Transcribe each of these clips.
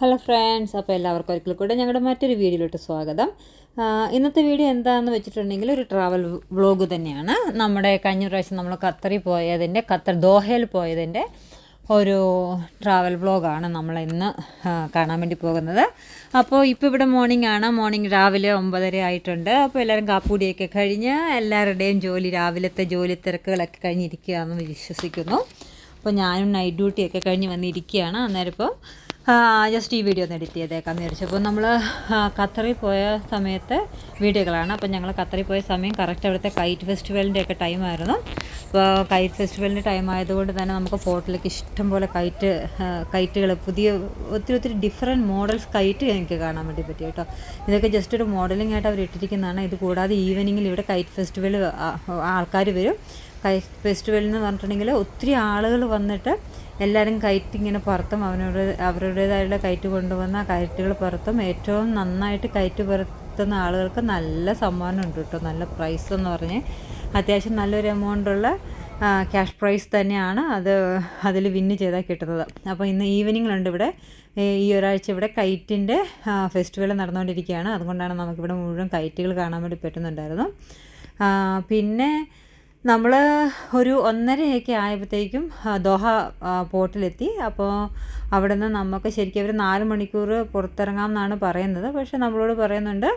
Hello friends അപ്പോൾ എല്ലാവർക്കും ഒരിക്കൽ കൂടെ ഞങ്ങളുടെ മറ്റൊരു വീഡിയോയിലോട്ട് സ്വാഗതം. ഇന്നത്തെ വീഡിയോ എന്താണെന്ന് വെച്ചിട്ടുണ്ടെങ്കിൽ ഒരു ട്രാവൽ വ്ളോഗ് തന്നെയാണ്. നമ്മുടെ കഴിഞ്ഞ പ്രാവശ്യം നമ്മൾ ഖത്തറിൽ പോയതിന്റെ ഖത്തർ ദോഹയിൽ പോയതിന്റെ ഒരു ട്രാവൽ വ്ളോഗാണ് നമ്മൾ ഇന്ന് കാണാൻ വേണ്ടി പോകുന്നത്. അപ്പോൾ ഇപ്പോൾ ഇവിടെ മോർണിംഗ് ആണ്. മോർണിംഗ് രാവിലെ ഒമ്പതര ആയിട്ടുണ്ട്. അപ്പോൾ എല്ലാവരും കാപ്പൂടിയൊക്കെ കഴിഞ്ഞ് എല്ലാവരുടെയും ജോലി രാവിലത്തെ ജോലി തിരക്കുകളൊക്കെ കഴിഞ്ഞിരിക്കുകയാണെന്ന് വിശ്വസിക്കുന്നു. അപ്പോൾ ഞാനും നൈറ്റ് ഡ്യൂട്ടിയൊക്കെ കഴിഞ്ഞ് വന്നിരിക്കുകയാണ്. അന്നേരം ഇപ്പോൾ ജസ്റ്റ് ഈ വീഡിയോ ഒന്ന് എഡിറ്റ് ചെയ്തേക്കാന്ന് വിചാരിച്ചു. അപ്പോൾ നമ്മൾ ഖത്തറിൽ പോയ സമയത്തെ വീഡിയോകളാണ്. അപ്പോൾ ഞങ്ങൾ ഖത്തറിൽ പോയ സമയം കറക്റ്റ് അവിടുത്തെ കൈറ്റ് ഫെസ്റ്റിവലിന്റെ ഒക്കെ ടൈമായിരുന്നു അപ്പോൾ കൈറ്റ് ഫെസ്റ്റിവലിന്റെ ടൈം ആയതുകൊണ്ട് തന്നെ നമുക്ക് ഫോട്ടോയിലേക്ക് ഇഷ്ടം പോലെ കൈറ്റ് കൈറ്റുകൾ പുതിയ ഒത്തിരി ഒത്തിരി ഡിഫറെന്റ് മോഡൽസ് കൈറ്റ് എനിക്ക് കാണാൻ വേണ്ടി പറ്റി കേട്ടോ. ഇതൊക്കെ ജസ്റ്റ് ഒരു മോഡലിംഗ് ആയിട്ട് അവർ ഇട്ടിരിക്കുന്നതാണ്. ഇത് കൂടാതെ ഈവനിങ്ങിൽ ഇവിടെ കൈറ്റ് ഫെസ്റ്റിവൽ ആൾക്കാർ വരും. കൈറ്റ് ഫെസ്റ്റിവൽ എന്ന് പറഞ്ഞിട്ടുണ്ടെങ്കിൽ ഒത്തിരി ആളുകൾ വന്നിട്ട് എല്ലാവരും കയറ്റ് ഇങ്ങനെ പറത്തും അവനോട് അവരുടേതായുള്ള കയറ്റ് കൊണ്ടുവന്ന കയറ്റുകൾ പറത്തും ഏറ്റവും നന്നായിട്ട് കയറ്റ് പറത്തുന്ന ആളുകൾക്ക് നല്ല സമ്മാനം ഉണ്ട് കേട്ടോ. നല്ല പ്രൈസ് എന്ന് പറഞ്ഞ്. അത്യാവശ്യം നല്ലൊരു എമൗണ്ടുള്ള ക്യാഷ് പ്രൈസ് തന്നെയാണ് അത് അതിൽ വിന്ന് ചെയ്താൽ കിട്ടുന്നത്. അപ്പോൾ ഇന്ന് ഈവനിങ്ങിലുണ്ട് ഇവിടെ. ഈ ഒരാഴ്ച ഇവിടെ കൈറ്റിന്റെ ഫെസ്റ്റിവൽ നടന്നുകൊണ്ടിരിക്കുകയാണ്. അതുകൊണ്ടാണ് നമുക്കിവിടെ മുഴുവൻ കൈറ്റുകൾ കാണാൻ വേണ്ടി പറ്റുന്നുണ്ടായിരുന്നു. പിന്നെ നമ്മൾ ഒരു ഒന്നരയൊക്കെ ആയപ്പോഴത്തേക്കും ദോഹ പോർട്ടിലെത്തി. അപ്പോൾ അവിടെ നിന്ന് നമുക്ക് ശരിക്കും അവർ നാല് മണിക്കൂർ പുറത്തിറങ്ങാം എന്നാണ് പറയുന്നത്. പക്ഷേ നമ്മളോട് പറയുന്നുണ്ട്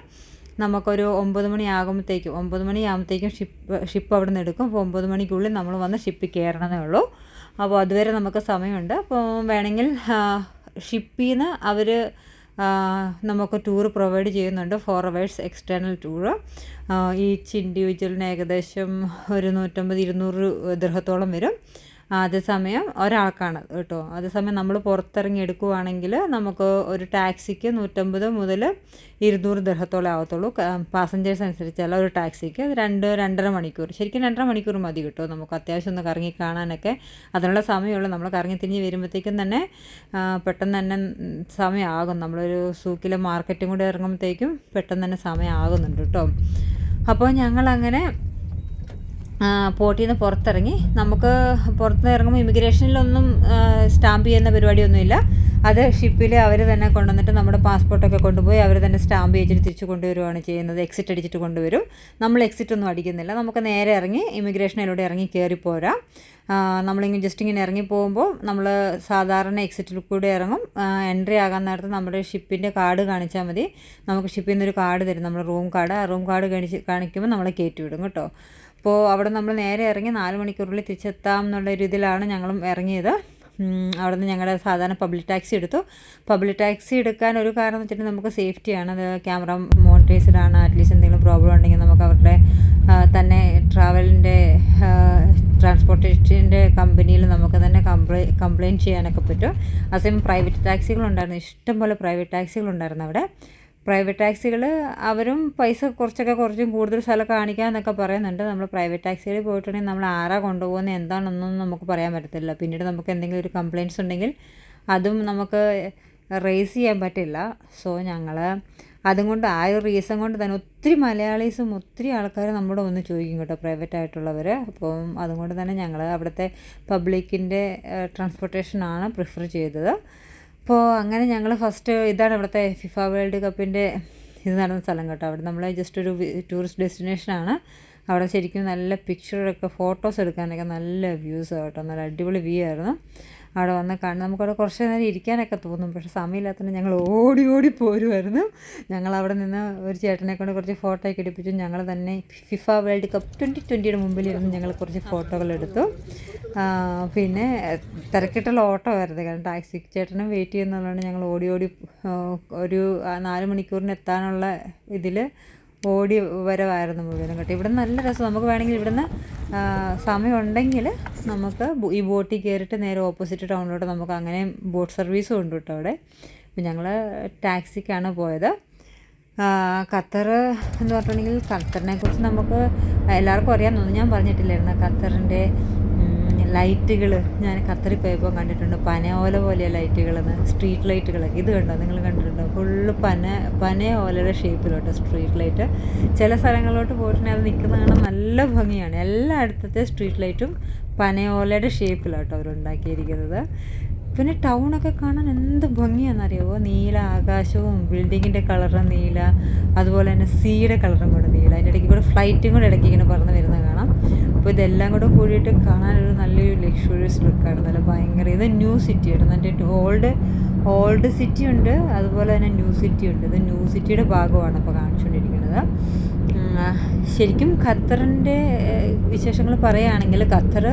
നമുക്കൊരു ഒമ്പത് മണി ആകുമ്പോഴത്തേക്കും ഒമ്പത് മണി ആകുമ്പോഴത്തേക്കും ഷിപ്പ് ഷിപ്പ് അവിടെ നിന്ന് എടുക്കും. അപ്പോൾ ഒമ്പത് മണിക്കുള്ളിൽ നമ്മൾ വന്ന് ഷിപ്പിൽ കയറണമെന്നേ ഉള്ളൂ. അപ്പോൾ അതുവരെ നമുക്ക് സമയമുണ്ട്. അപ്പോൾ വേണമെങ്കിൽ ഷിപ്പിൽ നിന്ന് അവർ നമുക്ക് ടൂർ പ്രൊവൈഡ് ചെയ്യുന്നുണ്ട് four hours external tour each ഇൻഡിവിജ്വലിന് ഏകദേശം ഒരു നൂറ്റമ്പത് ഇരുന്നൂറ് ദൃഹത്തോളം വരും. അതേസമയം ഒരാൾക്കാണ് കേട്ടോ. അതേസമയം നമ്മൾ പുറത്തിറങ്ങി എടുക്കുവാണെങ്കിൽ നമുക്ക് ഒരു ടാക്സിക്ക് നൂറ്റമ്പത് മുതൽ ഇരുന്നൂറ് ദൃഹത്തോളം ആവത്തുള്ളൂ. പാസഞ്ചേഴ്സ് അനുസരിച്ചല്ല ഒരു ടാക്സിക്ക് അത് രണ്ട് രണ്ടര മണിക്കൂർ. ശരിക്കും രണ്ടര മണിക്കൂർ മതി കിട്ടും നമുക്ക് അത്യാവശ്യം ഒന്ന് കറങ്ങി കാണാനൊക്കെ. അതിനുള്ള സമയമുള്ളൂ. നമ്മൾ കറങ്ങി തിരിഞ്ഞ് വരുമ്പോഴത്തേക്കും തന്നെ പെട്ടെന്ന് തന്നെ സമയമാകും. നമ്മളൊരു സൂക്കിലെ മാർക്കറ്റും കൂടി ഇറങ്ങുമ്പോഴത്തേക്കും പെട്ടെന്ന് തന്നെ സമയമാകുന്നുണ്ട് കേട്ടോ. അപ്പോൾ ഞങ്ങളങ്ങനെ പോർട്ടിൽ നിന്ന് പുറത്തിറങ്ങി. നമുക്ക് പുറത്ത് ഇറങ്ങുമ്പോൾ ഇമിഗ്രേഷനിലൊന്നും സ്റ്റാമ്പ് ചെയ്യുന്ന പരിപാടിയൊന്നുമില്ല. അത് ഷിപ്പിൽ അവർ തന്നെ കൊണ്ടുവന്നിട്ട് നമ്മുടെ പാസ്പോർട്ടൊക്കെ കൊണ്ടുപോയി അവർ തന്നെ സ്റ്റാമ്പ് ചെയ്തിട്ട് തിരിച്ച് കൊണ്ടുവരുവാണ് ചെയ്യുന്നത്. എക്സിറ്റ് അടിച്ചിട്ട് കൊണ്ടുവരും. നമ്മൾ എക്സിറ്റ് ഒന്നും അടിക്കുന്നില്ല. നമുക്ക് നേരെ ഇറങ്ങി ഇമിഗ്രേഷനിലൂടെ ഇറങ്ങി കയറിപ്പോരാം നമ്മളിങ്ങനെ ജസ്റ്റ് ഇങ്ങനെ ഇറങ്ങി പോകുമ്പോൾ നമ്മൾ സാധാരണ എക്സിറ്റിൽ കൂടെ ഇറങ്ങും. എൻട്രി ആകാൻ നേരത്ത് നമ്മുടെ ഷിപ്പിന്റെ കാർഡ് കാണിച്ചാൽ മതി. നമുക്ക് ഷിപ്പിൽ നിന്നൊരു കാർഡ് തരും. നമ്മുടെ റൂം കാർഡ്. ആ റൂം കാർഡ് കാണിച്ച് കാണിക്കുമ്പോൾ നമ്മളെ കയറ്റി വിടും കേട്ടോ. അപ്പോൾ അവിടെ നമ്മൾ നേരെ ഇറങ്ങി നാല് മണിക്കൂറിൽ തിരിച്ചെത്താം എന്നുള്ള ഒരു ഇതിലാണ് ഞങ്ങളും ഇറങ്ങിയത്. അവിടെ നിന്ന് ഞങ്ങളുടെ സാധാരണ പബ്ലിക് ടാക്സി എടുത്തു. പബ്ലിക് ടാക്സി എടുക്കാൻ ഒരു കാരണം എന്ന് വെച്ചിട്ടുണ്ടെങ്കിൽ നമുക്ക് സേഫ്റ്റിയാണ് അത് ക്യാമറ മോണിറ്റൈസ്ഡ് ആണ് അറ്റ്ലീസ്റ്റ് എന്തെങ്കിലും പ്രോബ്ലം ഉണ്ടെങ്കിൽ നമുക്ക് അവരുടെ തന്നെ ട്രാവലിന്റെ ട്രാൻസ്പോർട്ടേഷന്റെ കമ്പനിയിൽ നമുക്ക് തന്നെ കംപ്ലൈ കംപ്ലയിന്റ് ചെയ്യാനൊക്കെ പറ്റും. അതേസമയം പ്രൈവറ്റ് ടാക്സികളുണ്ടായിരുന്നു ഇഷ്ടംപോലെ പ്രൈവറ്റ് ടാക്സികളുണ്ടായിരുന്നു അവിടെ. പ്രൈവറ്റ് ടാക്സികൾ അവരും പൈസ കുറച്ചൊക്കെ കുറച്ചും കൂടുതൽ സ്ഥലം കാണിക്കാമെന്നൊക്കെ പറയുന്നുണ്ട്. നമ്മൾ പ്രൈവറ്റ് ടാക്സികളിൽ പോയിട്ടുണ്ടെങ്കിൽ നമ്മൾ ആരാ കൊണ്ടുപോകുന്നത് എന്താണെന്നൊന്നും നമുക്ക് പറയാൻ പറ്റത്തില്ല. പിന്നീട് നമുക്ക് എന്തെങ്കിലും ഒരു കംപ്ലയിന്റ്സ് ഉണ്ടെങ്കിൽ അതും നമുക്ക് റേസ് ചെയ്യാൻ പറ്റില്ല. സോ ഞങ്ങൾ അതും കൊണ്ട് ആ ഒരു റീസൺ കൊണ്ട് തന്നെ ഒത്തിരി മലയാളീസും ഒത്തിരി ആൾക്കാർ നമ്മുടെ ഒന്ന് ചോദിക്കും കേട്ടോ പ്രൈവറ്റ് ആയിട്ടുള്ളവർ അപ്പം അതുകൊണ്ട് തന്നെ ഞങ്ങൾ അവിടുത്തെ പബ്ലിക്കിന്റെ ട്രാൻസ്പോർട്ടേഷനാണ് പ്രിഫർ ചെയ്തത്. അപ്പോൾ അങ്ങനെ ഞങ്ങൾ ഫസ്റ്റ് ഇതാണ് ഇവിടുത്തെ ഫിഫ വേൾഡ് കപ്പിന്റെ ഇത് നടന്ന സ്ഥലം കേട്ടോ. അവിടെ നമ്മൾ ജസ്റ്റ് ഒരു ടൂറിസ്റ്റ് ഡെസ്റ്റിനേഷനാണ് അവിടെ ശരിക്കും നല്ല പിക്ചറൊക്കെ ഫോട്ടോസ് എടുക്കാനൊക്കെ നല്ല വ്യൂസ് കേട്ടോ. നല്ല അടിപൊളി വ്യൂ ആയിരുന്നു. അവിടെ വന്ന് കാണും. നമുക്കവിടെ കുറച്ച് നേരം ഇരിക്കാനൊക്കെ തോന്നും. പക്ഷെ സമയമില്ലാത്തതിന് ഞങ്ങൾ ഓടി ഓടി പോരുമായിരുന്നു ഞങ്ങൾ അവിടെ നിന്ന് ഒരു ചേട്ടനെ കൊണ്ട് കുറച്ച് ഫോട്ടോ ഒക്കെ എടുപ്പിച്ചു. ഞങ്ങൾ തന്നെ ഫിഫ വേൾഡ് കപ്പ് ട്വന്റി ട്വന്റിയുടെ മുമ്പിലിരുന്ന് ഞങ്ങൾ കുറച്ച് ഫോട്ടോകൾ എടുത്തു. പിന്നെ തിരക്കിട്ടുള്ള ഓട്ടോ ആയിരുന്നു. കാരണം ടാക്സി ചേട്ടനും വെയിറ്റ് ചെയ്യുന്നതുകൊണ്ട് ഞങ്ങൾ ഓടി ഓടി ഒരു നാല് മണിക്കൂറിന് എത്താനുള്ള ഇതിൽ ഓടി വരവായിരുന്നു മുഴുവനും കേട്ടോ. ഇവിടെ നല്ല രസം. നമുക്ക് വേണമെങ്കിൽ ഇവിടുന്ന് സമയമുണ്ടെങ്കിൽ നമുക്ക് ഈ ബോട്ടിൽ കയറിയിട്ട് നേരെ ഓപ്പോസിറ്റ് ടൗണിലോട്ട് നമുക്ക് അങ്ങനെ ബോട്ട് സർവീസും ഉണ്ട് കേട്ടോ അവിടെ. അപ്പം ഞങ്ങൾ ടാക്സിക്കാണ് പോയത്. ഖത്തർ എന്ന് പറഞ്ഞിട്ടുണ്ടെങ്കിൽ ഖത്തറിനെ കുറിച്ച് നമുക്ക് എല്ലാവർക്കും അറിയാമെന്നൊന്നും ഞാൻ പറഞ്ഞിട്ടില്ലായിരുന്നു ഖത്തറിന്റെ ലൈറ്റുകൾ ഞാൻ ഖത്തറിൽ പോയപ്പോൾ കണ്ടിട്ടുണ്ട് പനയോല പോലെ ലൈറ്റുകളെന്ന് സ്ട്രീറ്റ് ലൈറ്റുകൾ. ഇത് കണ്ടോ? നിങ്ങൾ കണ്ടിട്ടുണ്ടോ? ഫുള്ള് പന പനയോലയുടെ ഷേപ്പിലോട്ട് സ്ട്രീറ്റ് ലൈറ്റ്. ചില സ്ഥലങ്ങളിലോട്ട് പോയിട്ടുണ്ടെങ്കിൽ അത് നിൽക്കുന്ന കാണാൻ നല്ല ഭംഗിയാണ്. എല്ലായിടത്തെ സ്ട്രീറ്റ് ലൈറ്റും പനയോലയുടെ ഷേപ്പിലോട്ടോ അവർ ഉണ്ടാക്കിയിരിക്കുന്നത് പിന്നെ ടൗണൊക്കെ കാണാൻ എന്ത് ഭംഗിയാണെന്നറിയാമോ നീല ആകാശവും ബിൽഡിങ്ങിന്റെ കളറ് നീല അതുപോലെ തന്നെ സീയുടെ കളറും കൂടെ നീല. അതിന്റെ ഇടയ്ക്ക് കൂടെ ഫ്ലൈറ്റും കൂടെ ഇടയ്ക്ക് ഇങ്ങനെ പറന്ന് വരുന്നത് കാണാം. അപ്പോൾ ഇതെല്ലാം കൂടെ കൂടിയിട്ട് കാണാനൊരു നല്ലൊരു ലക്ഷറിയസ് ലുക്കാണ് നല്ല ഭയങ്കര ഇത് ന്യൂ സിറ്റി ആയിരുന്നു എന്റെ ഓൾഡ് ഓൾഡ് സിറ്റി ഉണ്ട്. അതുപോലെ തന്നെ ന്യൂ സിറ്റി ഉണ്ട്. ഇത് ന്യൂ സിറ്റിയുടെ ഭാഗമാണ് ഇപ്പോൾ കാണിച്ചുകൊണ്ടിരിക്കുന്നത് ശരിക്കും ഖത്തറിന്റെ വിശേഷങ്ങൾ പറയുകയാണെങ്കിൽ ഖത്തർ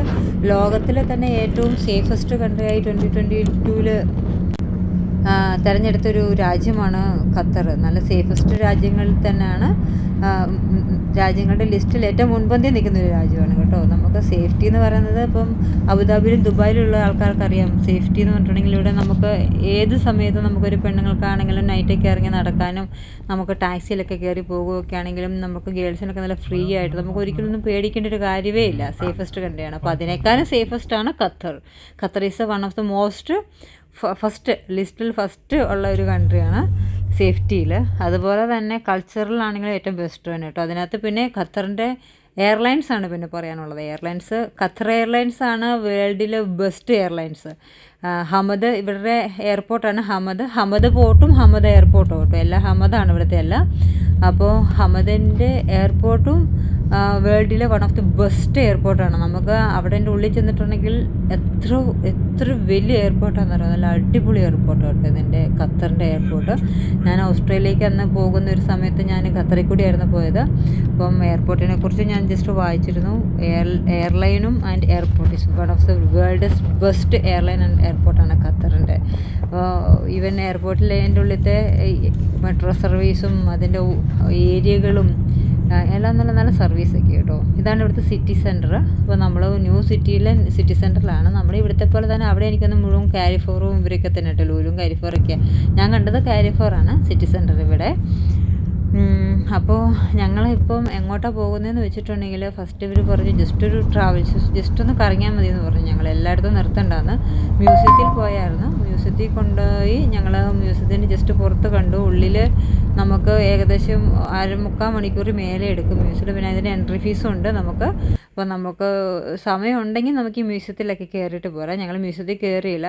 ലോകത്തിലെ തന്നെ ഏറ്റവും സേഫസ്റ്റ് കൺട്രി ആയി ട്വന്റി ട്വന്റി ടൂവിൽ തിരഞ്ഞെടുത്തൊരു രാജ്യമാണ് ഖത്തർ നല്ല സേഫസ്റ്റ് രാജ്യങ്ങളിൽ തന്നെയാണ് രാജ്യങ്ങളുടെ ലിസ്റ്റിൽ ഏറ്റവും മുൻപന്തി നിൽക്കുന്ന ഒരു രാജ്യമാണ് കേട്ടോ. നമുക്ക് സേഫ്റ്റി എന്ന് പറയുന്നത് ഇപ്പം അബുദാബിയിലും ദുബായിലുള്ള ആൾക്കാർക്കറിയാം. സേഫ്റ്റി എന്ന് പറഞ്ഞിട്ടുണ്ടെങ്കിൽ ഇവിടെ നമുക്ക് ഏത് സമയത്തും നമുക്കൊരു പെണ്ണുങ്ങൾക്കാണെങ്കിലും നൈറ്റൊക്കെ ഇറങ്ങി നടക്കാനും നമുക്ക് ടാക്സിയിലൊക്കെ കയറി പോകുകയൊക്കെ ആണെങ്കിലും നമുക്ക് ഗേൾസിനൊക്കെ നല്ല ഫ്രീ ആയിട്ട് നമുക്ക് ഒരിക്കലും പേടിക്കേണ്ട ഒരു കാര്യമേ ഇല്ല. സേഫസ്റ്റ് കൺട്രിയാണ് അപ്പോൾ അതിനേക്കാളും സേഫസ്റ്റ് ആണ് Qatar. Qatar is one of the most first ലിസ്റ്റിൽ ഫസ്റ്റ് ഉള്ള ഒരു കൺട്രിയാണ് സേഫ്റ്റിയിൽ അതുപോലെ തന്നെ കൾച്ചറലാണെങ്കിലും ഏറ്റവും ബെസ്റ്റ് തന്നെ കേട്ടോ. അതിനകത്ത് പിന്നെ ഖത്തറിന്റെ എയർലൈൻസ് ആണ് പിന്നെ പറയാനുള്ളത്. എയർലൈൻസ് ഖത്തർ എയർലൈൻസ് ആണ് വേൾഡിലെ ബെസ്റ്റ് എയർലൈൻസ് ഹമദ് ഇവരുടെ എയർപോർട്ടാണ്. ഹമദ് ഹമദ് പോർട്ടും ഹമദ് എയർപോർട്ടും കേട്ടോ. എല്ലാം ഹമദാണ് ഇവിടുത്തെ എല്ലാം. അപ്പോൾ ഹമദിന്റെ എയർപോർട്ടും വേൾഡിലെ വൺ ഓഫ് ദി ബെസ്റ്റ് എയർപോർട്ടാണ്. നമുക്ക് അവിടെ എന്റെ ഉള്ളിൽ ചെന്നിട്ടുണ്ടെങ്കിൽ എത്ര എത്ര വലിയ എയർപോർട്ടാണെന്ന് പറയുന്നത് നല്ല അടിപൊളി എയർപോർട്ട് കേട്ടോ ഇതിന്റെ ഖത്തറിന്റെ എയർപോർട്ട്. ഞാൻ ഓസ്ട്രേലിയക്ക് അന്ന് പോകുന്ന ഒരു സമയത്ത് ഞാൻ ഖത്തറിൽ കൂടിയായിരുന്നു പോയത്. അപ്പം എയർപോർട്ടിനെ കുറിച്ച് ഞാൻ ജസ്റ്റ് വായിച്ചിരുന്നു. Air എയർലൈനും and airport is one of the world best airline and എയർപോർട്ടാണ് ഖത്തറിന്റെ. അപ്പോൾ ഈവൻ എയർപോർട്ടിൽ അതിന്റെ ഉള്ളിലത്തെ മെട്രോ സർവീസും അതിന്റെ ഏരിയകളും എല്ലാം നല്ല നല്ല സർവീസൊക്കെ കേട്ടോ. ഇതാണ് ഇവിടുത്തെ സിറ്റി സെന്റർ അപ്പോൾ നമ്മൾ ന്യൂ സിറ്റിയിലെ സിറ്റി സെന്ററിലാണ്. നമ്മൾ ഇവിടുത്തെ പോലെ തന്നെ അവിടെ എനിക്കൊന്ന് മുഴുവൻ കാരിഫോറും ഇവരൊക്കെ തന്നെ കേട്ടോ. ലൂലും കാരിഫോറൊക്കെ. ഞാൻ കണ്ടത് കാരിഫോറാണ് സിറ്റി സെന്റർ ഇവിടെ. അപ്പോൾ ഞങ്ങളിപ്പം എങ്ങോട്ടാണ് പോകുന്നതെന്ന് വെച്ചിട്ടുണ്ടെങ്കിൽ ഫസ്റ്റ് ഇവർ പറഞ്ഞു ജസ്റ്റ് ഒരു ട്രാവൽസ് ജസ്റ്റ് ഒന്ന് കറങ്ങിയാൽ മതി എന്ന് പറഞ്ഞു ഞങ്ങൾ എല്ലായിടത്തും നിർത്തണ്ടെന്ന്. മ്യൂസിയത്തിൽ പോയായിരുന്നു. മ്യൂസിയത്തിൽ കൊണ്ടുപോയി ഞങ്ങൾ മ്യൂസിയത്തിന് ജസ്റ്റ് പുറത്ത് കണ്ടു. ഉള്ളിൽ നമുക്ക് ഏകദേശം അരമുക്കാൽ മണിക്കൂർ മേലെ എടുക്കും. മ്യൂസിയത്തിൽ പിന്നെ അതിന് എൻട്രി ഫീസും ഉണ്ട് നമുക്ക്. അപ്പോൾ നമുക്ക് സമയമുണ്ടെങ്കിൽ നമുക്ക് ഈ മ്യൂസിയത്തിലൊക്കെ കയറിയിട്ട് പോരാം. ഞങ്ങൾ മ്യൂസിയത്തിൽ കയറിയില്ല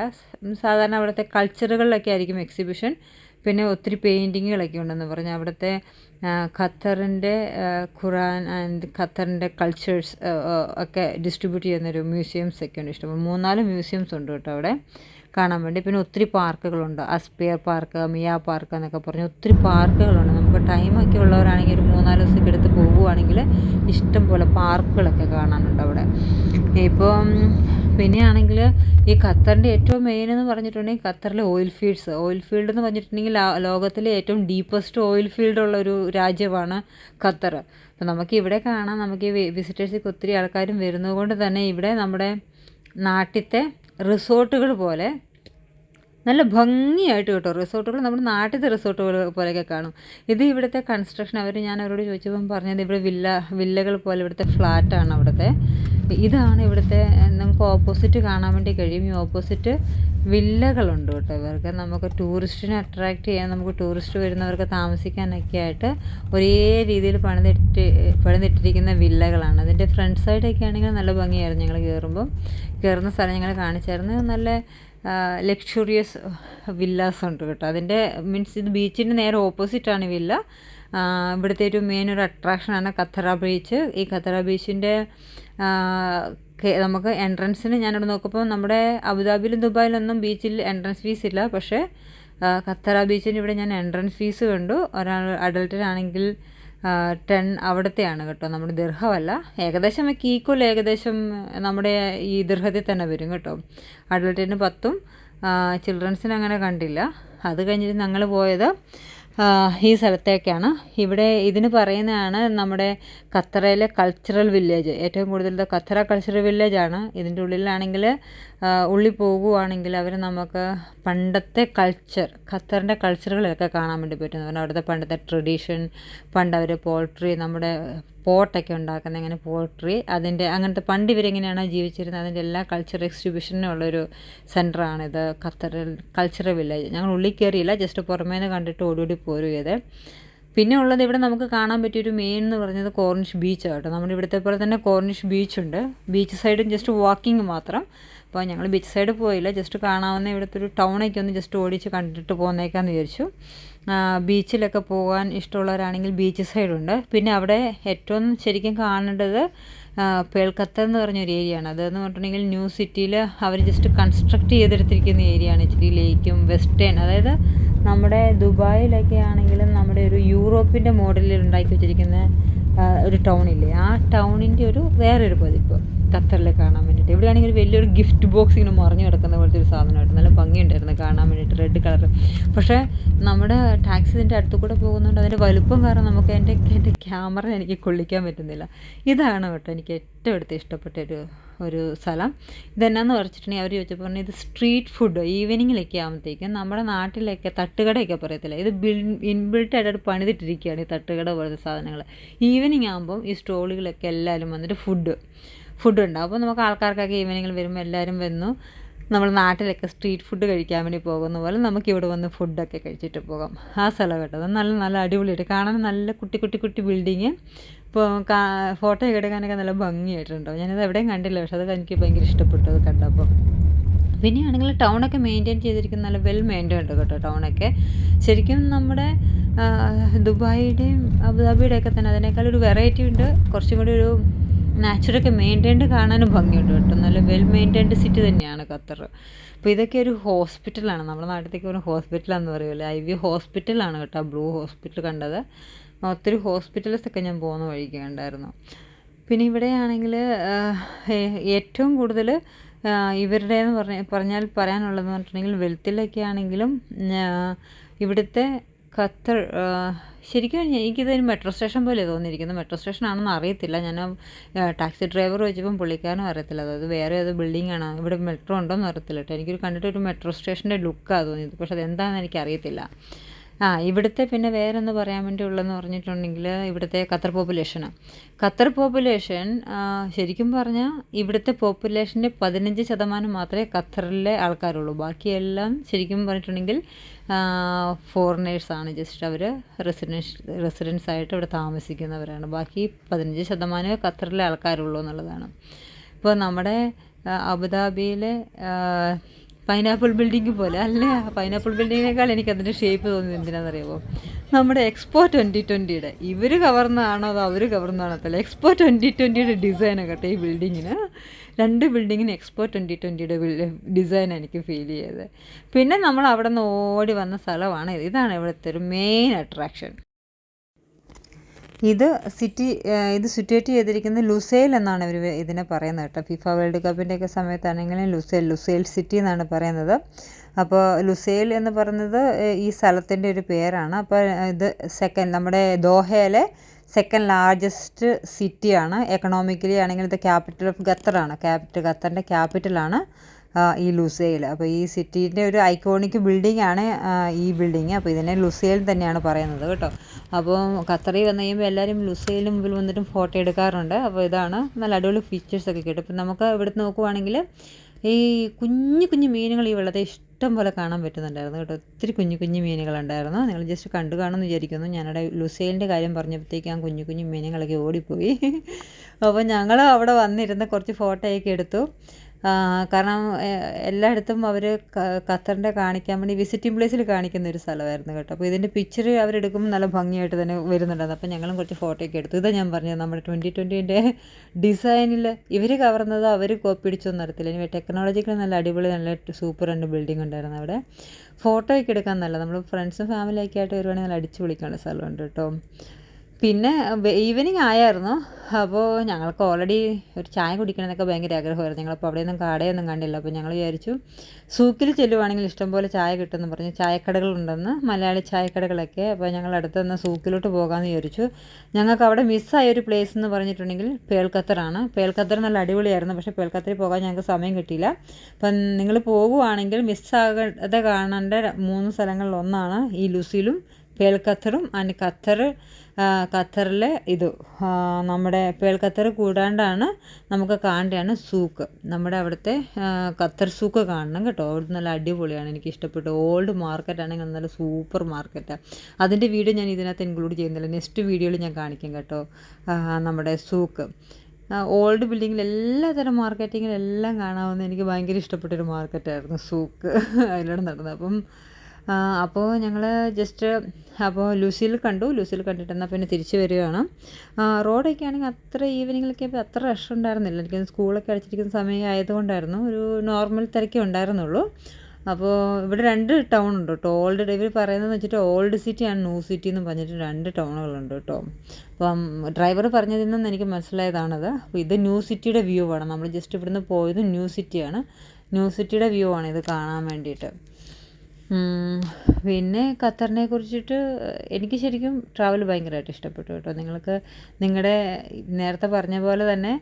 സാധാരണ അവിടുത്തെ കൾച്ചറുകളിലൊക്കെ ആയിരിക്കും എക്സിബിഷൻ പിന്നെ ഒത്തിരി പെയിന്റിങ്ങുകളൊക്കെ ഉണ്ടെന്ന് പറഞ്ഞു. അവിടുത്തെ ഖത്തറിന്റെ ഖുറാൻ ആൻഡ് ഖത്തറിന്റെ കൾച്ചേഴ്സ് ഒക്കെ ഡിസ്ട്രിബ്യൂട്ട് ചെയ്യുന്നൊരു മ്യൂസിയംസ് ഒക്കെ ഉണ്ട് ഇഷ്ടം മൂന്നാൽ മ്യൂസിയംസ് ഉണ്ട് കേട്ടോ അവിടെ കാണാൻ വേണ്ടി. പിന്നെ ഒത്തിരി പാർക്കുകളുണ്ട്. അസ്പിയർ പാർക്ക് മിയ പാർക്ക് എന്നൊക്കെ പറഞ്ഞ് ഒത്തിരി പാർക്കുകളുണ്ട്. നമുക്ക് ടൈമൊക്കെ ഉള്ളവരാണെങ്കിൽ ഒരു മൂന്നാൽ ദിവസമൊക്കെ എടുത്ത് പോകുവാണെങ്കിൽ ഇഷ്ടം പോലെ പാർക്കുകളൊക്കെ കാണാനുണ്ട് അവിടെ. ഇപ്പം പിന്നെയാണെങ്കിൽ ഈ ഖത്തറിന്റെ ഏറ്റവും മെയിൻ എന്ന് പറഞ്ഞിട്ടുണ്ടെങ്കിൽ ഖത്തറിലെ ഓയിൽ ഫീൽഡ്സ് ഓയിൽ ഫീൽഡ് എന്ന് പറഞ്ഞിട്ടുണ്ടെങ്കിൽ ലോകത്തിലെ ഏറ്റവും ഡീപ്പസ്റ്റ് ഓയിൽ ഫീൽഡ് ഉള്ള ഒരു രാജ്യമാണ് ഖത്തർ. അപ്പോൾ നമുക്ക് ഇവിടെ കാണാം. നമുക്ക് ഈ വിസിറ്റേഴ്സിൽ ഒത്തിരി ആൾക്കാരും വരുന്നതുകൊണ്ട് തന്നെ ഇവിടെ നമ്മുടെ നാട്ടിലത്തെ റിസോർട്ടുകൾ പോലെ നല്ല ഭംഗിയായിട്ട് കേട്ടോ റിസോർട്ടുകൾ. നമ്മുടെ നാട്ടിലത്തെ റിസോർട്ടുകൾ പോലെയൊക്കെ കാണും. ഇത് ഇവിടുത്തെ കൺസ്ട്രക്ഷൻ അവർ ഞാൻ അവരോട് ചോദിച്ചപ്പം പറഞ്ഞത് ഇവിടെ വില്ല വില്ലകൾ പോലെ ഇവിടുത്തെ ഫ്ലാറ്റാണ് അവിടുത്തെ. ഇതാണ് ഇവിടുത്തെ നമുക്ക് ഓപ്പോസിറ്റ് കാണാൻ വേണ്ടി കഴിയും. ഈ ഓപ്പോസിറ്റ് വില്ലകളുണ്ട് കേട്ടോ ഇവർക്ക്. നമുക്ക് ടൂറിസ്റ്റിനെ അട്രാക്റ്റ് ചെയ്യാൻ നമുക്ക് ടൂറിസ്റ്റ് വരുന്നവർക്ക് താമസിക്കാനൊക്കെ ആയിട്ട് ഒരേ രീതിയിൽ പണിതിട്ട് പണിതിട്ടിരിക്കുന്ന വില്ലകളാണ്. അതിന്റെ ഫ്രണ്ട് സൈഡൊക്കെ ആണെങ്കിൽ നല്ല ഭംഗിയായിരുന്നു ഞങ്ങൾ കയറുമ്പം കയറുന്ന സ്ഥലം ഞങ്ങൾ കാണിച്ചായിരുന്നു. നല്ല ലക്ഷറിയസ് വില്ലാസ് ഉണ്ട് കേട്ടോ. അതിന്റെ മീൻസ് ഇത് ബീച്ചിന്റെ നേരെ ഓപ്പോസിറ്റാണ് വില്ല ഇവിടുത്തെ ഒരു മെയിൻ ഒരു അട്രാക്ഷനാണ് കത്തറ ബീച്ച് ഈ കത്തറ ബീച്ചിന്റെ നമുക്ക് എൻട്രൻസിന് ഞാനിവിടെ നോക്കുമ്പോൾ നമ്മുടെ അബുദാബിയിലും ദുബായിലൊന്നും ബീച്ചിൽ എൻട്രൻസ് ഫീസ് ഇല്ല. പക്ഷേ ഖത്തറ ബീച്ചിന് ഇവിടെ ഞാൻ എൻട്രൻസ് ഫീസ് കണ്ടു. ഒരാൾ അഡൾട്ടിനാണെങ്കിൽ ടെൻ അവിടത്തെയാണ് കേട്ടോ. നമ്മുടെ ദീർഘമല്ല ഏകദേശം ഈക്വൽ ഏകദേശം നമ്മുടെ ഈ ദീർഘത്തിൽ തന്നെ വരും കേട്ടോ. അഡൾട്ടിന് പത്തും ചിൽഡ്രൻസിന് അങ്ങനെ കണ്ടില്ല. അത് കഴിഞ്ഞിട്ട് ഞങ്ങൾ പോയത് ഈ സ്ഥലത്തേക്കാണ്. ഇവിടെ ഇതിന് പറയുന്നതാണ് നമ്മുടെ ഖത്തറയിലെ കൾച്ചറൽ വില്ലേജ് ഏറ്റവും കൂടുതൽ ഖത്തറ കൾച്ചറൽ വില്ലേജാണ് ഇതിന്റെ ഉള്ളിലാണെങ്കിൽ ഉള്ളിൽ പോകുവാണെങ്കിൽ അവർ നമുക്ക് പണ്ടത്തെ കൾച്ചർ ഖത്തറിന്റെ കൾച്ചറുകളൊക്കെ കാണാൻ വേണ്ടി പറ്റും. അവിടുത്തെ പണ്ടത്തെ ട്രഡീഷൻ പണ്ട് അവർ പോൾട്രി നമ്മുടെ പോട്ടൊക്കെ ഉണ്ടാക്കുന്നത് എങ്ങനെ പോട്രി അതിന്റെ അങ്ങനത്തെ പണ്ട് ഇവരെങ്ങനെയാണോ ജീവിച്ചിരുന്നത്? അതിന്റെ എല്ലാ കൾച്ചർ എക്സിബിഷനും ഉള്ളൊരു സെന്ററാണിത് ഖത്തറിൽ കൾച്ചറൽ വില്ലേജ് ഞങ്ങൾ ഉള്ളിൽ കയറിയില്ല ജസ്റ്റ് പുറമേ നിന്ന് കണ്ടിട്ട് ഓടിയോടി ഓടി പോരും ചെയ്തേ പിന്നെ ഉള്ളത് ഇവിടെ നമുക്ക് കാണാൻ പറ്റിയൊരു മെയിൻ എന്ന് പറഞ്ഞത് കോർണിഷ് ബീച്ചാണ് കേട്ടോ നമ്മുടെ ഇവിടുത്തെ പോലെ തന്നെ കോർണിഷ് ബീച്ചുണ്ട് ബീച്ച് സൈഡും ജസ്റ്റ് വാക്കിംഗ് മാത്രം. അപ്പോൾ ഞങ്ങൾ ബീച്ച് സൈഡ് പോയില്ല. ജസ്റ്റ് കാണാവുന്ന ഇവിടുത്തെ ഒരു ടൗണൊക്കെ ഒന്ന് ജസ്റ്റ് ഓടിച്ച് കണ്ടിട്ട് പോകുന്നേക്കാന്ന് വിചാരിച്ചു. ബീച്ചിലൊക്കെ പോകാൻ ഇഷ്ടമുള്ളവരാണെങ്കിൽ ബീച്ച് സൈഡുണ്ട് പിന്നെ അവിടെ ഏറ്റവും ശരിക്കും കാണേണ്ടത് പേൽക്കത്ത എന്ന് പറഞ്ഞൊരു ഏരിയ ആണ്. അതെന്ന് പറഞ്ഞിട്ടുണ്ടെങ്കിൽ ന്യൂ സിറ്റിയിൽ അവർ ജസ്റ്റ് കൺസ്ട്രക്ട് ചെയ്തെടുത്തിരിക്കുന്ന ഏരിയ ആണ്. ഇച്ചിരി ലേക്കും വെസ്റ്റേൺ അതായത് നമ്മുടെ ദുബായിലൊക്കെ ആണെങ്കിലും നമ്മുടെ ഒരു യൂറോപ്പിന്റെ മോഡലിൽ ഉണ്ടാക്കി വെച്ചിരിക്കുന്ന ഒരു ടൗണില്ലേ ആ ടൗണിന്റെ ഒരു വേറൊരു പതിപ്പ്. ഖത്തറിൽ കാണാൻ വേണ്ടിയിട്ട്. ഇവിടെയാണെങ്കിൽ ഒരു വലിയൊരു ഗിഫ്റ്റ് ബോക്സ് ഇങ്ങനെ മറിഞ്ഞു കിടക്കുന്ന പോലത്തെ ഒരു സാധനമായിട്ട് നല്ല ഭംഗിയുണ്ടായിരുന്നു കാണാൻ വേണ്ടിയിട്ട് റെഡ് കളർ പക്ഷേ നമ്മുടെ ടാക്സി ഇതിന്റെ കൂടെ പോകുന്നതുകൊണ്ട് അതിന്റെ വലുപ്പം കാരണം നമുക്ക് എന്റെ എന്റെ ക്യാമറ എനിക്ക് കൊള്ളിക്കാൻ പറ്റുന്നില്ല. ഇതാണ് കേട്ടോ എനിക്ക് ഏറ്റവും അടുത്ത് ഇഷ്ടപ്പെട്ട ഒരു ഒരു സ്ഥലം. ഇതെന്നാന്ന് പറഞ്ഞിട്ടുണ്ടെങ്കിൽ അവർ ചോദിച്ചപ്പോൾ പറഞ്ഞു ഇത് സ്ട്രീറ്റ് ഫുഡ് ഈവനിങ്ങിലൊക്കെ ആകുമ്പോഴത്തേക്കും നമ്മുടെ നാട്ടിലൊക്കെ തട്ടുകടയൊക്കെ പറയത്തില്ല? ഇത് ബിൽ ഇൻബിൽട്ട് ആയിട്ട് പണിതിട്ടിരിക്കുകയാണ് ഈ തട്ടുകട പോലത്തെ സാധനങ്ങൾ ഈവനിങ് ആകുമ്പം ഈ സ്റ്റോളുകളൊക്കെ എല്ലാവരും വന്നിട്ട് ഫുഡ് ഫുഡ് ഉണ്ടാവും അപ്പോൾ നമുക്ക് ആൾക്കാർക്കൊക്കെ ഈവനിങ്ങിൽ വരുമ്പോൾ എല്ലാവരും വന്നു. നമ്മൾ നാട്ടിലൊക്കെ സ്ട്രീറ്റ് ഫുഡ് കഴിക്കാൻ വേണ്ടി പോകുന്ന പോലെ നമുക്ക് ഇവിടെ വന്ന് ഫുഡൊക്കെ കഴിച്ചിട്ട് പോകാം. ആ സ്ഥലം കേട്ടോ. നല്ല നല്ല അടിപൊളിയായിട്ട് കാണാൻ നല്ല കുട്ടി കുട്ടി കുട്ടി ബിൽഡിങ് ഇപ്പോൾ ഫോട്ടോ ഒക്കെ എടുക്കാനൊക്കെ നല്ല ഭംഗിയായിട്ടുണ്ടാവും ഞാനത് എവിടെയും കണ്ടില്ല പക്ഷെ അത് എനിക്ക് ഭയങ്കര ഇഷ്ടപ്പെട്ടു അത് കണ്ടപ്പോൾ പിന്നെയാണെങ്കിൽ ടൗണൊക്കെ മെയിന്റെയിൻ ചെയ്തിരിക്കുന്ന നല്ല വെൽ മെയിന്റൈൻഡ് കേട്ടോ ടൗണൊക്കെ ശരിക്കും നമ്മുടെ ദുബായിയുടെയും അബുദാബിയുടെയൊക്കെ തന്നെ അതിനേക്കാൾ ഒരു വെറൈറ്റി ഉണ്ട്. കുറച്ചും കൂടി ഒരു നാച്ചുറൊക്കെ മെയിന്റൈൻഡ് കാണാനും ഭംഗിയുണ്ട് കേട്ടോ. നല്ല വെൽ മെയിന്റൈൻഡ് സിറ്റി തന്നെയാണ് ഖത്തർ. അപ്പോൾ ഇതൊക്കെ ഒരു ഹോസ്പിറ്റലാണ് നമ്മുടെ നാട്ടിലേക്ക് ഒരു ഹോസ്പിറ്റലാന്ന് പറയുമല്ലോ. ഐ വി ഹോസ്പിറ്റലാണ് കേട്ടോ ബ്ലൂ ഹോസ്പിറ്റൽ കണ്ടത്. ഒത്തിരി ഹോസ്പിറ്റൽസൊക്കെ ഞാൻ പോകുന്ന വഴിക്ക് കണ്ടായിരുന്നു. പിന്നെ ഇവിടെയാണെങ്കിൽ ഏറ്റവും കൂടുതൽ ഇവരുടെ എന്ന് പറഞ്ഞ പറഞ്ഞാൽ പറയാനുള്ളതെന്ന് പറഞ്ഞിട്ടുണ്ടെങ്കിൽ വെൽത്തിലൊക്കെ ആണെങ്കിലും ഇവിടുത്തെ ഖത്തർ ശരിക്കും എനിക്കിതൊരു മെട്രോ സ്റ്റേഷൻ പോലെ തോന്നിയിരിക്കുന്നു. മെട്രോ സ്റ്റേഷൻ ആണെന്ന് അറിയത്തില്ല. ഞാൻ ടാക്സി ഡ്രൈവർ ചോദിച്ചപ്പം പുള്ളിക്കാരനും അറിയത്തില്ല. അതായത് വേറെ ഏത് ബിൽഡിംഗ് ആണ് ഇവിടെ മെട്രോ ഉണ്ടോ എന്ന് അറിയത്തില്ല കേട്ടോ. എനിക്കൊരു കണ്ടിട്ട് ഒരു മെട്രോ സ്റ്റേഷന്റെ ലുക്കാണ് തോന്നിയത്. പക്ഷെ അതെന്താണെന്ന് എനിക്കറിയത്തില്ല. ആ ഇവിടുത്തെ പിന്നെ വേറെ പറയാൻ വേണ്ടി ഉള്ളതെന്ന് പറഞ്ഞിട്ടുണ്ടെങ്കിൽ ഇവിടുത്തെ ഖത്തർ പോപ്പുലേഷനാണ് ഖത്തർ പോപ്പുലേഷൻ ശരിക്കും പറഞ്ഞാൽ ഇവിടുത്തെ പോപ്പുലേഷന്റെ പതിനഞ്ച് ശതമാനം മാത്രമേ ഖത്തറിലെ ആൾക്കാരുള്ളൂ. ബാക്കിയെല്ലാം ശരിക്കും പറഞ്ഞിട്ടുണ്ടെങ്കിൽ ഫോറിനേഴ്സാണ് ജസ്റ്റ് അവർ റെസിഡൻസ് റെസിഡൻസ് ആയിട്ട് ഇവിടെ താമസിക്കുന്നവരാണ്. ബാക്കി പതിനഞ്ച് ശതമാനമേ ഖത്തറിലെ ആൾക്കാരുള്ളൂ എന്നുള്ളതാണ്. ഇപ്പോൾ നമ്മുടെ അബുദാബിയിലെ പൈനാപ്പിൾ ബിൽഡിംഗ് പോലെ അല്ലേ? പൈനാപ്പിൾ ബിൽഡിങ്ങിനേക്കാൾ എനിക്ക് അതിന്റെ ഷേപ്പ് തോന്നുന്നത് എന്തിനാണെന്നറിയാമോ നമ്മുടെ എക്സ്പോ ട്വന്റി ട്വന്റിയുടെ ഇവർ കവർന്നതാണോ അതോ അവർ കവർന്നതാണോ അല്ല എക്സ്പോ ട്വന്റി ട്വന്റിയുടെ ഡിസൈനാണ് കേട്ടോ ഈ ബിൽഡിങ്ങിന് രണ്ട് ബിൽഡിങ്ങിന് എക്സ്പോ ട്വന്റി ട്വന്റിയുടെ ഡിസൈൻ എനിക്ക് ഫീൽ ചെയ്തത്. പിന്നെ നമ്മൾ അവിടെ നിന്ന് ഓടി വന്ന സ്ഥലമാണ് ഇത്. ഇതാണ് ഇവിടുത്തെ ഒരു മെയിൻ അട്രാക്ഷൻ ഇത് സിറ്റി ഇത് സിറ്റുവേറ്റ് ചെയ്തിരിക്കുന്നത് ലുസേൽ എന്നാണ് ഇവർ ഇതിനെ പറയുന്നത് കേട്ടോ. ഫിഫ വേൾഡ് കപ്പിന്റെയൊക്കെ സമയത്താണെങ്കിലും ലുസേൽ ലുസേൽ സിറ്റി എന്നാണ് പറയുന്നത്. അപ്പോൾ ലുസേൽ എന്ന് പറയുന്നത് ഈ സ്ഥലത്തിന്റെ ഒരു പേരാണ്. അപ്പോൾ ഇത് സെക്കൻഡ് നമ്മുടെ ദോഹയിലെ സെക്കൻഡ് ലാർജസ്റ്റ് സിറ്റിയാണ് എക്കണോമിക്കലി ആണെങ്കിൽ ഇത് ക്യാപിറ്റൽ ഓഫ് ഖത്തറാണ് ക്യാപിറ്റൽ ഖത്തറിന്റെ ക്യാപിറ്റലാണ് ഈ ലുസേൽ അപ്പോൾ ഈ സിറ്റീന്റെ ഒരു ഐക്കോണിക് ബിൽഡിംഗ് ആണ് ഈ ബിൽഡിങ്. അപ്പോൾ ഇതിനെ ലുസേൽ തന്നെയാണ് പറയുന്നത് കേട്ടോ. അപ്പോൾ ഖത്തറിൽ വന്നു കഴിയുമ്പോൾ എല്ലാവരും ലുസൈലിന് മുമ്പിൽ വന്നിട്ടും ഫോട്ടോ എടുക്കാറുണ്ട്. അപ്പോൾ ഇതാണ് നല്ല അടിപൊളി ഫീച്ചേഴ്സ് ഒക്കെ കിട്ടും ഇപ്പം നമുക്ക് ഇവിടുന്ന് നോക്കുവാണെങ്കിൽ ഈ കുഞ്ഞു കുഞ്ഞു മീനുകൾ ഈ വെള്ളത്തെ ഇഷ്ടം പോലെ കാണാൻ പറ്റുന്നുണ്ടായിരുന്നു കേട്ടോ. ഒത്തിരി കുഞ്ഞു കുഞ്ഞു മീനുകളുണ്ടായിരുന്നു. നിങ്ങൾ ജസ്റ്റ് കണ്ടു കാണുമെന്ന് വിചാരിക്കുന്നു. ഞാനവിടെ ലുസൈലിന്റെ കാര്യം പറഞ്ഞപ്പോഴത്തേക്ക് ആ കുഞ്ഞു കുഞ്ഞു മീനുകളൊക്കെ ഓടിപ്പോയി. അപ്പോൾ ഞങ്ങൾ അവിടെ വന്നിരുന്ന് കുറച്ച് ഫോട്ടോയൊക്കെ എടുത്തു. കാരണം എല്ലായിടത്തും അവർ ഖത്തറിന്റെ കാണിക്കാൻ വേണ്ടി വിസിറ്റിംഗ് പ്ലേസിൽ കാണിക്കുന്ന ഒരു സ്ഥലമായിരുന്നു കേട്ടോ. അപ്പോൾ ഇതിന്റെ പിക്ചർ അവരെടുക്കുമ്പോൾ നല്ല ഭംഗിയായിട്ട് തന്നെ വരുന്നുണ്ടായിരുന്നു. അപ്പോൾ ഞങ്ങളും കുറച്ച് ഫോട്ടോയൊക്കെ എടുത്തു. ഇതാ ഞാൻ പറഞ്ഞത് നമ്മുടെ ട്വന്റി ട്വന്റീന്റെ ഡിസൈനിൽ ഇവർ കവർന്നത് അവർ കോപ്പി അടിച്ചൊന്നും നടത്തില്ല. ഇനി ടെക്നോളജിക്കൽ നല്ല അടിപൊളി നല്ല സൂപ്പർ രണ്ട് ബിൽഡിംഗ് ഉണ്ടായിരുന്നു അവിടെ. ഫോട്ടോയൊക്കെ എടുക്കാൻ നല്ല നമ്മൾ ഫ്രണ്ട്സും ഫാമിലിയൊക്കെ ആയിട്ട് വരുവാണെങ്കിൽ നല്ല അടിച്ചു വിളിക്കാനുള്ള സ്ഥലമുണ്ട് കേട്ടോ. പിന്നെ ഈവനിങ് ആയായിരുന്നു. അപ്പോൾ ഞങ്ങൾക്ക് ഓൾറെഡി ഒരു ചായ കുടിക്കണമെന്നൊക്കെ ഭയങ്കര ആഗ്രഹമായിരുന്നു. ഞങ്ങളപ്പോൾ അവിടെയൊന്നും കടയൊന്നും കണ്ടില്ല. അപ്പോൾ ഞങ്ങൾ വിചാരിച്ചു സൂക്കിൽ ചെല്ലുവാണെങ്കിൽ ഇഷ്ടംപോലെ ചായ കിട്ടുമെന്ന് പറഞ്ഞ് ചായക്കടകളുണ്ടെന്ന് മലയാളി ചായക്കടകളൊക്കെ. അപ്പോൾ ഞങ്ങൾ അടുത്തുനിന്ന് സൂക്കിലോട്ട് പോകാമെന്ന് വിചാരിച്ചു. ഞങ്ങൾക്ക് അവിടെ മിസ്സായ ഒരു പ്ലേസ് എന്ന് പറഞ്ഞിട്ടുണ്ടെങ്കിൽ പേൽക്കത്തറാണ് പേൽക്കത്തർ നല്ല അടിപൊളിയായിരുന്നു. പക്ഷേ പേൽക്കത്തറിൽ പോകാൻ ഞങ്ങൾക്ക് സമയം കിട്ടിയില്ല. അപ്പം നിങ്ങൾ പോകുവാണെങ്കിൽ മിസ്സാകാതെ കാണേണ്ട മൂന്ന് സ്ഥലങ്ങളിൽ ഒന്നാണ് ഈ ലുസിലും പേൾ ഖത്തറും ആൻഡ് ഖത്തർ ഖത്തറിലെ ഇത് നമ്മുടെ പേൾ ഖത്തർ കൂടാണ്ടാണ് നമുക്ക് കാണേണ്ടതാണ് സൂക്ക്. നമ്മുടെ അവിടുത്തെ ഖത്തർ സൂക്ക് കാണണം കേട്ടോ. അവിടെ നല്ല അടിപൊളിയാണ് എനിക്ക് ഇഷ്ടപ്പെട്ടു ഓൾഡ് മാർക്കറ്റ് ആണെങ്കിൽ നല്ല സൂപ്പർ മാർക്കറ്റാണ് അതിന്റെ വീഡിയോ ഞാൻ ഇതിനകത്ത് ഇൻക്ലൂഡ് ചെയ്യുന്നില്ല. നെക്സ്റ്റ് വീഡിയോയിൽ ഞാൻ കാണിക്കും കേട്ടോ നമ്മുടെ സൂക്ക്. ഓൾഡ് ബിൽഡിങ്ങിൽ എല്ലാതരം മാർക്കറ്റിങ്ങിലെല്ലാം കാണാവുന്ന എനിക്ക് ഭയങ്കര ഇഷ്ടപ്പെട്ടൊരു മാർക്കറ്റായിരുന്നു സൂക്ക്. അതിലൂടെ നടന്നത്. അപ്പം അപ്പോൾ ഞങ്ങൾ ജസ്റ്റ് അപ്പോൾ ലൂസിയിൽ കണ്ടു. ലൂസിയിൽ കണ്ടിട്ട് എന്നാൽ പിന്നെ തിരിച്ചു വരികയാണ്. റോഡൊക്കെ ആണെങ്കിൽ അത്ര ഈവനിങ്ങിലൊക്കെ അത്ര റഷ് ഉണ്ടായിരുന്നില്ല. എനിക്ക് സ്കൂളൊക്കെ അടച്ചിരിക്കുന്ന സമയം ആയതുകൊണ്ടായിരുന്നു. ഒരു നോർമൽ തിരക്കേ ഉണ്ടായിരുന്നുള്ളൂ. അപ്പോൾ ഇവിടെ രണ്ട് ടൗൺ ഉണ്ട് കേട്ടോ. ഓൾഡ് ഇവർ പറയുന്നതെന്ന് വെച്ചിട്ട് ഓൾഡ് സിറ്റി ആണ് ന്യൂ സിറ്റി എന്ന് പറഞ്ഞിട്ട് രണ്ട് ടൗണുകളുണ്ട് കേട്ടോ. അപ്പം ഡ്രൈവർ പറഞ്ഞതിൽ നിന്ന് എനിക്ക് മനസ്സിലായതാണത്. അപ്പോൾ ഇത് ന്യൂ സിറ്റിയുടെ വ്യൂ ആണ്. നമ്മൾ ജസ്റ്റ് ഇവിടുന്ന് പോയത് ന്യൂ സിറ്റിയാണ് ന്യൂ സിറ്റിയുടെ വ്യൂ ആണ് ഇത് കാണാൻ വേണ്ടിയിട്ട്. പിന്നെ ഖത്തറിനെ കുറിച്ചിട്ട് എനിക്ക് ശരിക്കും ട്രാവൽ ഭയങ്കരമായിട്ട് ഇഷ്ടപ്പെട്ടു കേട്ടോ. നിങ്ങൾക്ക് നിങ്ങളുടെ നേരത്തെ പറഞ്ഞ പോലെ തന്നെ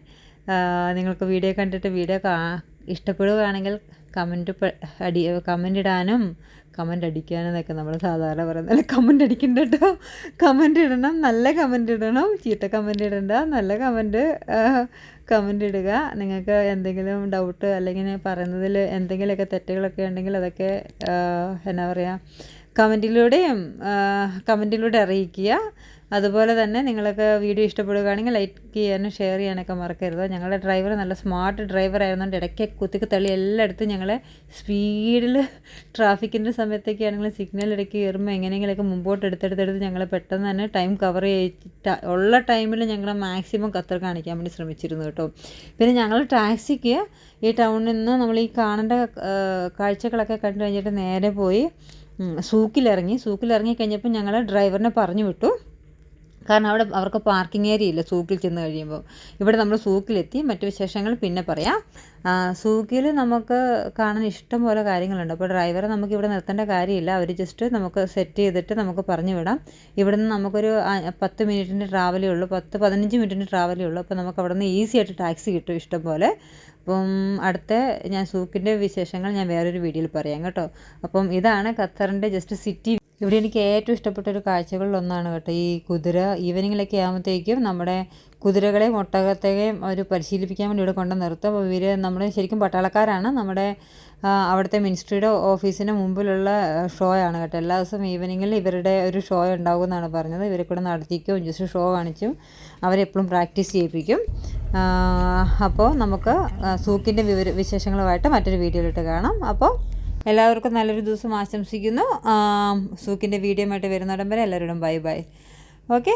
നിങ്ങൾക്ക് വീഡിയോ കണ്ടിട്ട് വീഡിയോ കാ ഇഷ്ടപ്പെടുകയാണെങ്കിൽ കമന്റ് അടി കമന്റ് ഇടാനും കമന്റ് അടിക്കാനും എന്നൊക്കെ നമ്മൾ സാധാരണ പറയുന്നത് കമന്റ് അടിക്കണ്ട കേട്ടോ. കമന്റ് ഇടണം നല്ല കമന്റ് ഇടണം. ചീത്ത കമന്റ് ഇടണ്ട നല്ല കമന്റ് കമന്റ് ഇടുക. നിങ്ങൾക്ക് എന്തെങ്കിലും ഡൗട്ട് അല്ലെങ്കിൽ പറയുന്നതിൽ എന്തെങ്കിലുമൊക്കെ തെറ്റുകളൊക്കെ ഉണ്ടെങ്കിൽ അതൊക്കെ എന്നാ പറയുക കമന്റിലൂടെയും കമന്റിലൂടെ അറിയിക്കുക. അതുപോലെ തന്നെ നിങ്ങൾക്ക് വീഡിയോ ഇഷ്ടപ്പെടുകയാണെങ്കിൽ ലൈക്ക് ചെയ്യാനും ഷെയർ ചെയ്യാനൊക്കെ മറക്കരുത്. ഞങ്ങളുടെ ഡ്രൈവർ നല്ല സ്മാർട്ട് ഡ്രൈവർ ആയിരുന്നുകൊണ്ട് ഇടയ്ക്ക് കുത്തിക്ക് തള്ളി എല്ലായിടത്തും ഞങ്ങളെ സ്പീഡിൽ ട്രാഫിക്കിന്റെ സമയത്തൊക്കെ ആണെങ്കിലും സിഗ്നൽ ഇടയ്ക്ക് കയറുമ്പോൾ എങ്ങനെയെങ്കിലുമൊക്കെ മുമ്പോട്ട് എടുത്തെടുത്തെടുത്ത് ഞങ്ങൾ പെട്ടെന്ന് തന്നെ ടൈം കവർ ചെയ്ത് ഉള്ള ടൈമിൽ ഞങ്ങൾ മാക്സിമം ഖത്തർ കാണിക്കാൻ വേണ്ടി ശ്രമിച്ചിരുന്നു കേട്ടോ. പിന്നെ ഞങ്ങൾ ടാക്സിക്ക് ഈ ടൗണിൽ നിന്ന് നമ്മൾ ഈ കാണേണ്ട കാഴ്ചകളൊക്കെ കണ്ടു കഴിഞ്ഞിട്ട് നേരെ പോയി സൂക്കിലിറങ്ങി. സൂക്കിലിറങ്ങി കഴിഞ്ഞപ്പോൾ ഞങ്ങൾ ഡ്രൈവറിനെ പറഞ്ഞു വിട്ടു. കാരണം അവിടെ അവർക്ക് പാർക്കിംഗ് ഏരിയ ഇല്ല സൂക്കിൽ ചെന്ന് കഴിയുമ്പോൾ ഇവിടെ നമ്മൾ സൂക്കിലെത്തി മറ്റു വിശേഷങ്ങൾ പിന്നെ പറയാം. സൂക്കിൽ നമുക്ക് കാണാൻ ഇഷ്ടം പോലെ കാര്യങ്ങളുണ്ട്. അപ്പോൾ ഡ്രൈവറെ നമുക്ക് ഇവിടെ നിർത്തേണ്ട കാര്യമില്ല. അവർ ജസ്റ്റ് നമുക്ക് സെറ്റ് ചെയ്തിട്ട് നമുക്ക് പറഞ്ഞു വിടാം. ഇവിടെ നിന്ന് നമുക്കൊരു പത്ത് മിനിറ്റിന്റെ ട്രാവലേ ഉള്ളൂ. പത്ത് പതിനഞ്ച് മിനിറ്റിന്റെ ട്രാവലേ ഉള്ളൂ. അപ്പോൾ നമുക്ക് അവിടെ നിന്ന് ഈസി ആയിട്ട് ടാക്സി കിട്ടും ഇഷ്ടം പോലെ. അപ്പം അടുത്ത ഞാൻ സൂക്കിന്റെ വിശേഷങ്ങൾ ഞാൻ വേറൊരു വീഡിയോയിൽ പറയാം കേട്ടോ. അപ്പം ഇതാണ് ഖത്തറിന്റെ ജസ്റ്റ് സിറ്റി ഇവിടെ എനിക്ക് ഏറ്റവും ഇഷ്ടപ്പെട്ട ഒരു കാഴ്ചകളിലൊന്നാണ് കേട്ടോ ഈ കുതിര. ഈവനിങ്ങിലൊക്കെ ആകുമ്പോഴത്തേക്കും നമ്മുടെ കുതിരകളെയും ഒട്ടകത്തെയും അവർ പരിശീലിപ്പിക്കാൻ വേണ്ടി ഇവിടെ കൊണ്ട് നിർത്തും. അപ്പോൾ ഇവർ നമ്മൾ ശരിക്കും പട്ടാളക്കാരാണ്. നമ്മുടെ അവിടുത്തെ മിനിസ്ട്രിയുടെ ഓഫീസിന് മുമ്പിലുള്ള ഷോ ആണ് കേട്ടോ. എല്ലാ ദിവസവും ഈവനിങ്ങിൽ ഇവരുടെ ഒരു ഷോ ഉണ്ടാകുമെന്നാണ് പറഞ്ഞത്. ഇവരെ കൂടെ നടത്തിക്കും ജസ്റ്റ് ഷോ കാണിച്ചും അവരെപ്പോഴും പ്രാക്ടീസ് ചെയ്യിപ്പിക്കും. അപ്പോൾ നമുക്ക് സൂക്കിന്റെ വിവര വിശേഷങ്ങളുമായിട്ട് മറ്റൊരു വീഡിയോയിലിട്ട് കാണാം. അപ്പോൾ എല്ലാവർക്കും നല്ലൊരു ദിവസം ആശംസിക്കുന്നു. സൂക്കിന്റെ വീഡിയോ ആയിട്ട് വരുന്നിടം വരെ എല്ലാവരോടും ബൈ ബൈ. ഓക്കെ?